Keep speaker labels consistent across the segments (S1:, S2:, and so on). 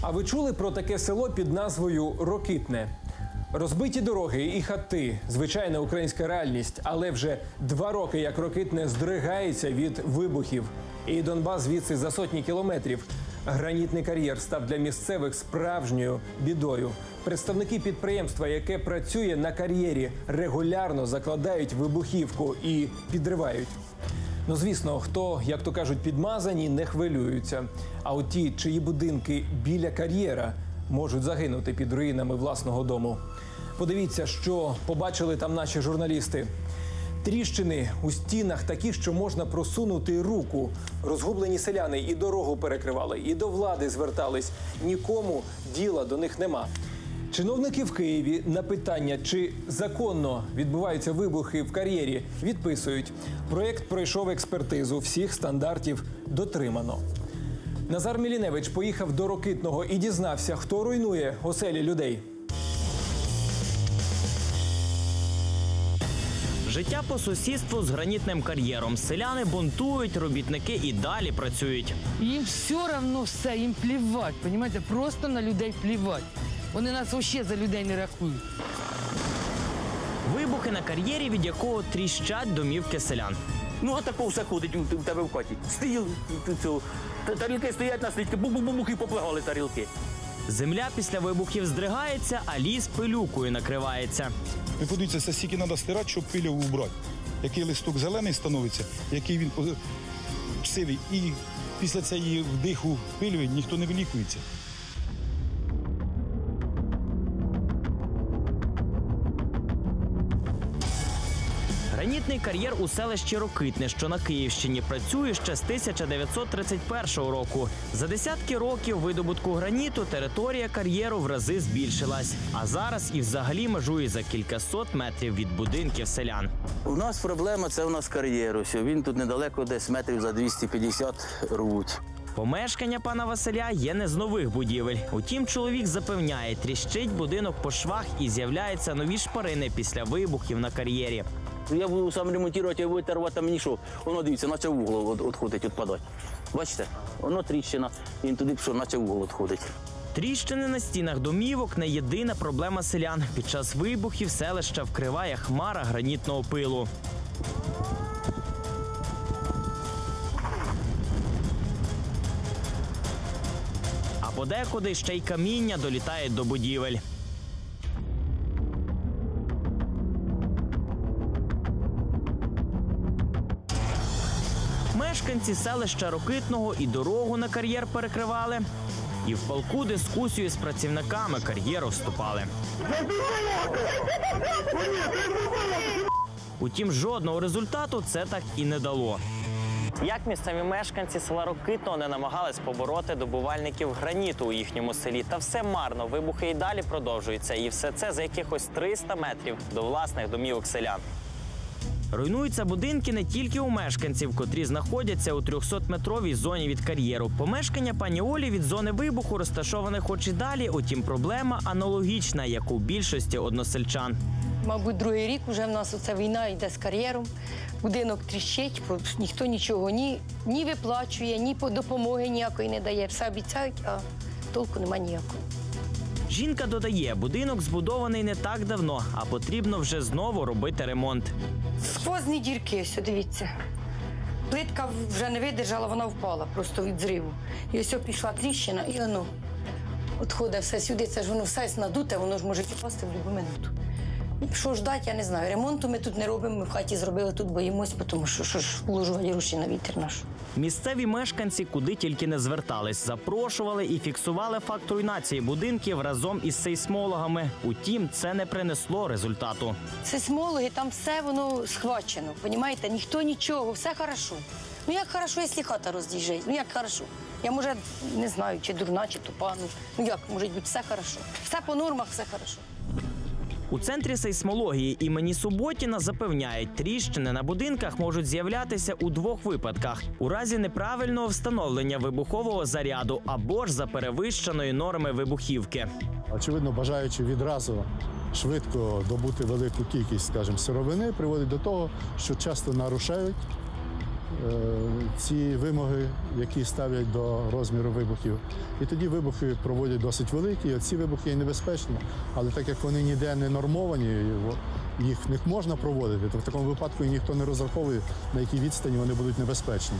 S1: А ви чули про таке село під назвою Рокитне? Розбиті дороги і хати звичайна українська реальність, але вже два роки як Рокитне здригається від вибухів. І Донбас звідси за сотні кілометрів. Гранітний кар'єр став для місцевих справжньою бідою. Представники підприємства, яке працює на кар'єрі, регулярно закладають вибухівку і підривають. Ну, звісно, хто, як то кажуть, підмазані, не хвилюються. А от ті, чиї будинки біля кар'єра можуть загинути під руїнами власного дому. Подивіться, що побачили там наші журналісти. Тріщини у стінах такі, що можна просунути руку. Розгублені селяни і дорогу перекривали, і до влади звертались. Нікому діла до них нема. Чиновники в Києві на питання, чи законно відбуваються вибухи в кар'єрі, відписують. Проєкт пройшов експертизу, всіх стандартів дотримано. Назар Міліневич поїхав до Рокитного і дізнався, хто руйнує оселі людей.
S2: Життя по сусідству з гранітним кар'єром. Селяни бунтують, робітники і далі працюють.
S3: Їм все одно все, їм плівать, понімаєте? Просто на людей плівать. Вони нас взагалі за людей не рахують.
S2: Вибухи на кар'єрі, від якого тріщать домівки селян.
S4: Ну, отако все ходить у у тебе в хаті. Стіл, цю, тарілки стоять на слідки, бух-бух-бух і поплегали тарілки.
S2: Земля після вибухів здригається, а ліс пилюкою накривається.
S5: Ви подивіться, це стільки треба стирати, щоб пилю убрати. Який листок зелений становиться, який він сивий. І після цієї вдиху пилю ніхто не вилікується.
S2: Гранітний кар'єр у селищі Рокитне, що на Київщині, працює ще з 1931 року. За десятки років видобутку граніту територія кар'єру в рази збільшилась. А зараз і взагалі межує за кількасот метрів від будинків селян.
S4: У нас проблема це у нас кар'єр. Ось він тут недалеко, десь метрів за 250 рвуть.
S2: Помешкання пана Василя є не з нових будівель. Утім, чоловік запевняє, тріщить будинок по швах і з'являються нові шпарини після вибухів на кар'єрі.
S4: Я буду сам ремонтувати, а будете рвати, мені що? Воно дивіться, наче в угол от- відходить, відпадає. Бачите? Воно тріщина, він туди пішов, наче в угол відходить.
S2: Тріщини на стінах домівок не єдина проблема селян. Під час вибухів селища вкриває хмара гранітного пилу. А подекуди ще й каміння долітає до будівель. Мешканці селища Рокитного і дорогу на кар'єр перекривали. І в полку дискусію з працівниками кар'єру вступали. Утім, жодного результату це так і не дало. Як місцеві мешканці села Рокитного не намагались побороти добувальників граніту у їхньому селі, та все марно. Вибухи і далі продовжуються, і все це за якихось 300 метрів до власних домівок селян. Руйнуються будинки не тільки у мешканців, котрі знаходяться у 300-метровій зоні від кар'єру. Помешкання пані Олі від зони вибуху розташоване хоч і далі, утім проблема аналогічна, як у більшості односельчан.
S6: Мабуть, другий рік вже в нас оця війна йде з кар'єром. Будинок тріщить, ніхто нічого ні, ні виплачує, ні допомоги ніякої не дає. Все обіцяють, а толку нема ніякого.
S2: Жінка додає, будинок збудований не так давно, а потрібно вже знову робити ремонт.
S6: Сквозні дірки, ось дивіться. Плитка вже не видержала, вона впала просто від зриву. І ось пішла тріщина, і воно відходить все сюди. Це ж воно все надуте, воно ж може впасти в будь-яку минуту. І Що ждать, я не знаю. Ремонту ми тут не робимо, ми в хаті зробили, тут боїмось, тому що що ж вложувати гроші на вітер наш.
S2: Місцеві мешканці куди тільки не звертались, запрошували і фіксували факт руйнації будинків разом із сейсмологами. Утім, це не принесло результату.
S6: Сейсмологи, там все воно схвачено, понімаєте? Ніхто нічого, все хорошо. Ну як хорошо, якщо хата роз'їжджає? Ну як хорошо? Я може не знаю, чи дурна, чи тупа. Ну, ну як може бути все хорошо? Все по нормах, все хорошо.
S2: У центрі сейсмології імені Суботіна запевняють, тріщини на будинках можуть з'являтися у двох випадках: у разі неправильного встановлення вибухового заряду або ж за перевищеної норми вибухівки.
S7: Очевидно, бажаючи відразу швидко добути велику кількість, скажімо, сировини, приводить до того, що часто нарушають ці вимоги, які ставлять до розміру вибухів. І тоді вибухи проводять досить великі. Ці вибухи є небезпечні, але так як вони ніде не нормовані, їх не можна проводити, то в такому випадку ніхто не розраховує, на якій відстані вони будуть небезпечні.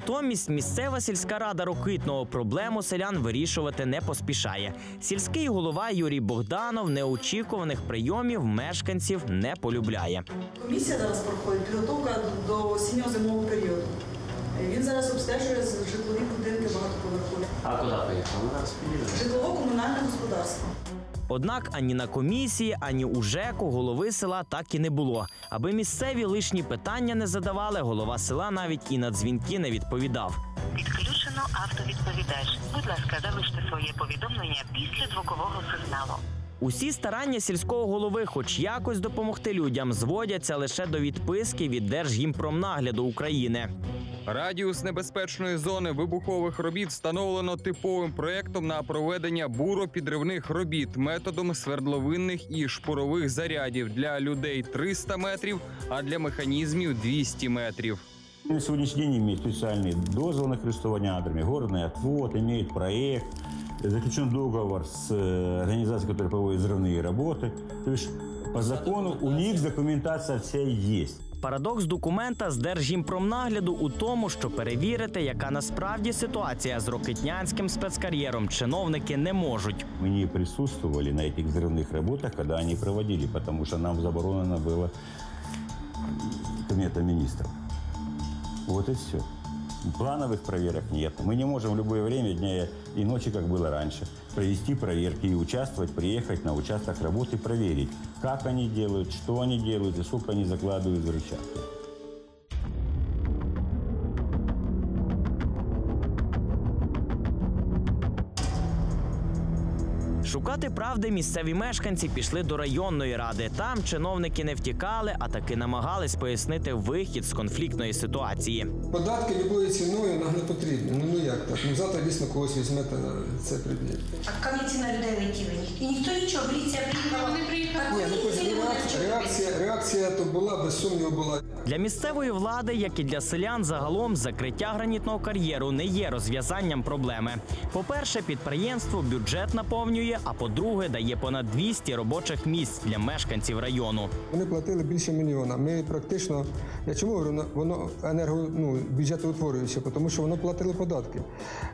S2: Натомість місцева сільська рада Рокитного проблему селян вирішувати не поспішає. Сільський голова Юрій Богданов неочікуваних прийомів мешканців не полюбляє.
S8: Комісія зараз проходить підготовка до осінньо-зимового періоду. Він зараз обстежує житлові будинки багатоповерхові.
S2: А куди поїхав?
S8: Житлово-комунальне господарство.
S2: Однак ані на комісії, ані у ЖЕКу голови села так і не було. Аби місцеві лишні питання не задавали, голова села навіть і на дзвінки не відповідав.
S9: Відключено автовідповідач. Будь ласка, залиште своє повідомлення після звукового сигналу.
S2: Усі старання сільського голови, хоч якось допомогти людям, зводяться лише до відписки від Держгімпромнагляду України.
S10: Радіус небезпечної зони вибухових робіт встановлено типовим проектом на проведення буропідривних робіт методом свердловинних і шпурових зарядів для людей 300 метрів, а для механізмів 200 метрів.
S11: На сегодняшний день имеет специальный дозвол на користування надрами, горный отвод, имеет проект, заключен договор с э, организацией, которая проводит взрывные работы. То есть по закону у них документация вся есть.
S2: Парадокс документа з Держгімпромнагляду у тому, що перевірити, яка насправді ситуація з рокетнянським спецкар'єром, чиновники не можуть.
S11: Мы не присутствовали на этих взрывных работах, когда они проводили, потому что нам заборонено было кабинетом министров. Вот и все. Плановых проверок нет. Мы не можем в любое время дня и ночи, как было раньше, провести проверки и участвовать, приехать на участок работы, проверить, как они делают, что они делают и сколько они закладывают взрывчатки.
S2: Шукати правди місцеві мешканці пішли до районної ради. Там чиновники не втікали, а таки намагались пояснити вихід з конфліктної ситуації.
S12: Податки любою ціною нам не потрібні. Ну, ну як так? Ну завтра дійсно когось візьмете це приб'є.
S6: А камінці на людей летіли. І ніхто нічого, поліція приїхала. Вони приїхали.
S12: Ні, ну реакція, реакція, реакція то була, без сумніву була.
S2: Для місцевої влади, як і для селян, загалом закриття гранітного кар'єру не є розв'язанням проблеми. По-перше, підприємство бюджет наповнює, а по-друге, дає понад 200 робочих місць для мешканців району.
S12: Вони платили більше мільйона. Ми практично, я чому говорю, воно- енерго, ну, бюджетоутворююче, тому що воно платило податки.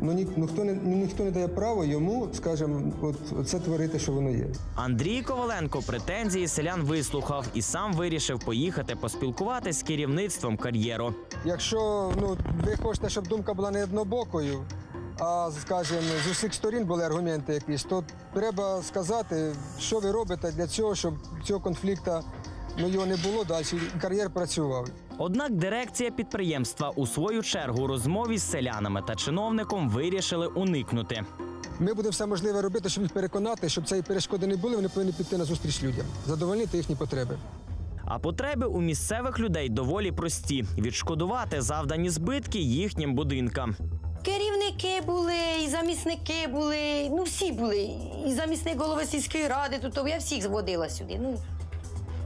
S12: Ну, ні, ну, хто не, ну, ніхто не дає право йому, скажімо, от, це творити, що воно є.
S2: Андрій Коваленко претензії селян вислухав і сам вирішив поїхати поспілкуватись з керівництвом кар'єру.
S12: Якщо ну, ви хочете, щоб думка була не однобокою, а скажімо, з усіх сторін були аргументи якісь, то треба сказати, що ви робите для цього, щоб цього конфлікту ну, його не було далі, кар'єр працював.
S2: Однак дирекція підприємства у свою чергу розмові з селянами та чиновником вирішили уникнути.
S12: Ми будемо все можливе робити, щоб їх переконати, щоб цієї перешкоди не були, вони повинні піти на зустріч людям, задовольнити їхні потреби.
S2: А потреби у місцевих людей доволі прості: відшкодувати завдані збитки їхнім будинкам.
S6: Керівники були, і замісники були, ну всі були. І замісник голови сільської ради, тут я всіх зводила сюди. Ну,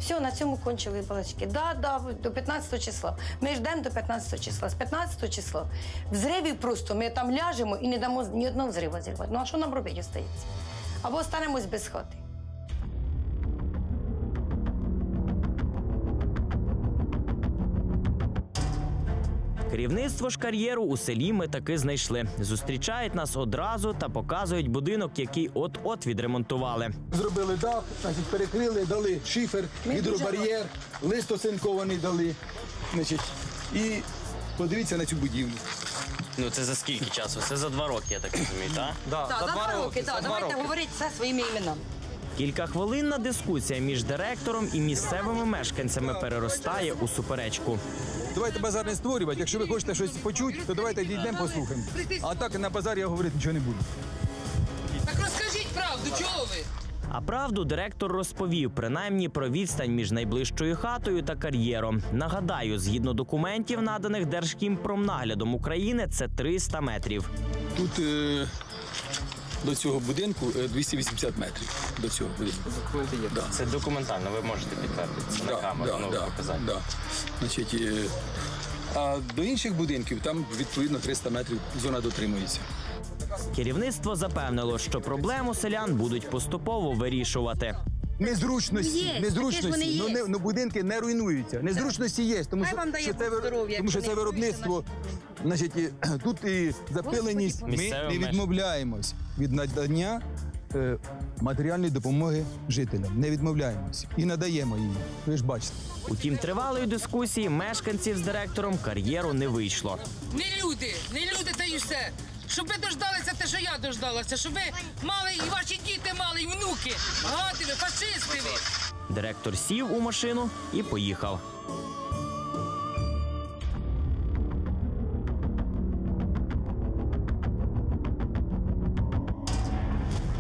S6: все, на цьому кончили балачки. Да, да, до 15 числа. Ми ждемо до 15 числа. З 15 числа взривів просто ми там ляжемо і не дамо ні одного взриву зірвати. Ну а що нам робити остається? Або останемось без хати.
S2: Керівництво ж кар'єру у селі ми таки знайшли. Зустрічають нас одразу та показують будинок, який от-от відремонтували.
S5: Зробили дах, значить, перекрили, дали шифер, гідробар'єр, лист оцинкований дали. Значить, і подивіться на цю будівлю.
S2: Ну це за скільки часу? Це за два роки, я так розумію, так?
S6: Так, за два роки, так. Давайте говорити все своїми іменами.
S2: Кількахвилинна дискусія між директором і місцевими мешканцями переростає у суперечку.
S5: Давайте базар не створювати. Якщо ви хочете щось почути, то давайте дійдемо, послухаємо. А так на базар я говорити нічого не буду.
S3: Так розкажіть правду, чого ви?
S2: А правду директор розповів принаймні про відстань між найближчою хатою та кар'єром. Нагадаю, згідно документів, наданих Держкімпромнаглядом України, це 300 метрів.
S5: Тут е, до цього будинку е, 280 метрів. До цього будинку. Да.
S2: Це документально, ви можете підтвердити це на
S5: Да,
S2: камеру,
S5: да,
S2: ну,
S5: да,
S2: показати.
S5: да. Значить, е, а до інших будинків там відповідно 300 метрів зона дотримується.
S2: Керівництво запевнило, що проблему селян будуть поступово вирішувати.
S13: Незручності,
S6: Є, таке ж вони
S13: незручності,
S6: є.
S13: ну, не, ну будинки не руйнуються. Незручності є, тому що,
S6: вам дає
S13: що це,
S6: здоров'я,
S13: тому що це виробництво. Значить, і, тут і запиленість. Ми не відмовляємось від надання е, матеріальної допомоги жителям. Не відмовляємось і надаємо її. Ви ж бачите.
S2: Утім, тривалої дискусії мешканців з директором кар'єру не вийшло.
S3: Не люди, не люди та й все. Щоб ви дождалися те, що я дождалася, щоб ви мали і ваші діти мали, і внуки. Гади ви, фашисти ви.
S2: Директор сів у машину і поїхав.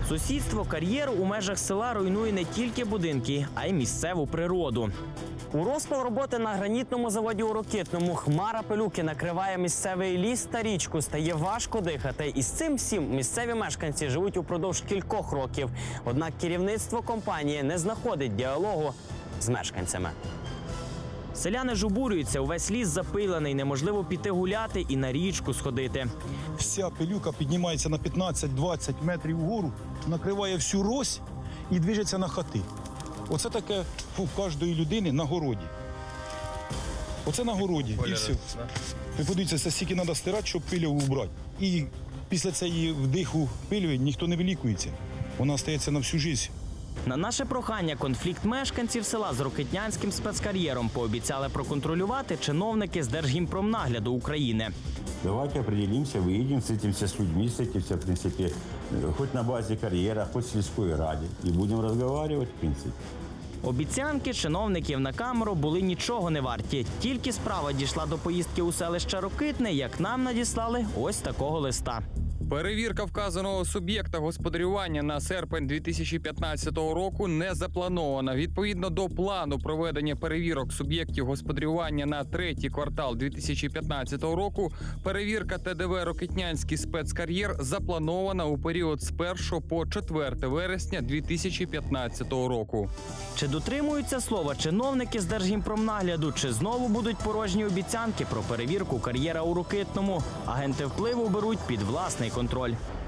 S2: Сусідство кар'єру у межах села руйнує не тільки будинки, а й місцеву природу. У розпал роботи на гранітному заводі у Рокитному хмара пилюки накриває місцевий ліс та річку. Стає важко дихати. І з цим всім місцеві мешканці живуть упродовж кількох років. Однак керівництво компанії не знаходить діалогу з мешканцями. Селяни ж обурюються, увесь ліс запилений, неможливо піти гуляти і на річку сходити.
S5: Вся пилюка піднімається на 15-20 метрів вгору, накриває всю рось і движеться на хати. Оце таке у кожної людини на городі. Оце на городі. І все. Ви подивіться, це стільки треба стирати, щоб пилю убрати. І після цієї вдиху пилю ніхто не вилікується. Вона стається на всю життя.
S2: На наше прохання конфлікт мешканців села з Рокетнянським спецкар'єром пообіцяли проконтролювати чиновники з Держгімпромнагляду України.
S11: Давайте определимся, выедем, встретимся с людьми, встретимся, в принципе, э, хоть на базе карьера, хоть в сельской раде. И будем разговаривать, в принципе.
S2: Обіцянки чиновників на камеру були нічого не варті. Тільки справа дійшла до поїздки у селище Рокитне, як нам надіслали ось такого листа.
S10: Перевірка вказаного суб'єкта господарювання на серпень 2015 року не запланована. Відповідно до плану проведення перевірок суб'єктів господарювання на третій квартал 2015 року, перевірка ТДВ Рокетнянський спецкар'єр запланована у період з 1 по 4 вересня 2015 року.
S2: Чи дотримуються слова чиновники з Держгімпромнагляду, чи знову будуть порожні обіцянки про перевірку кар'єра у Рокитному? Агенти впливу беруть під власний контроль. controle.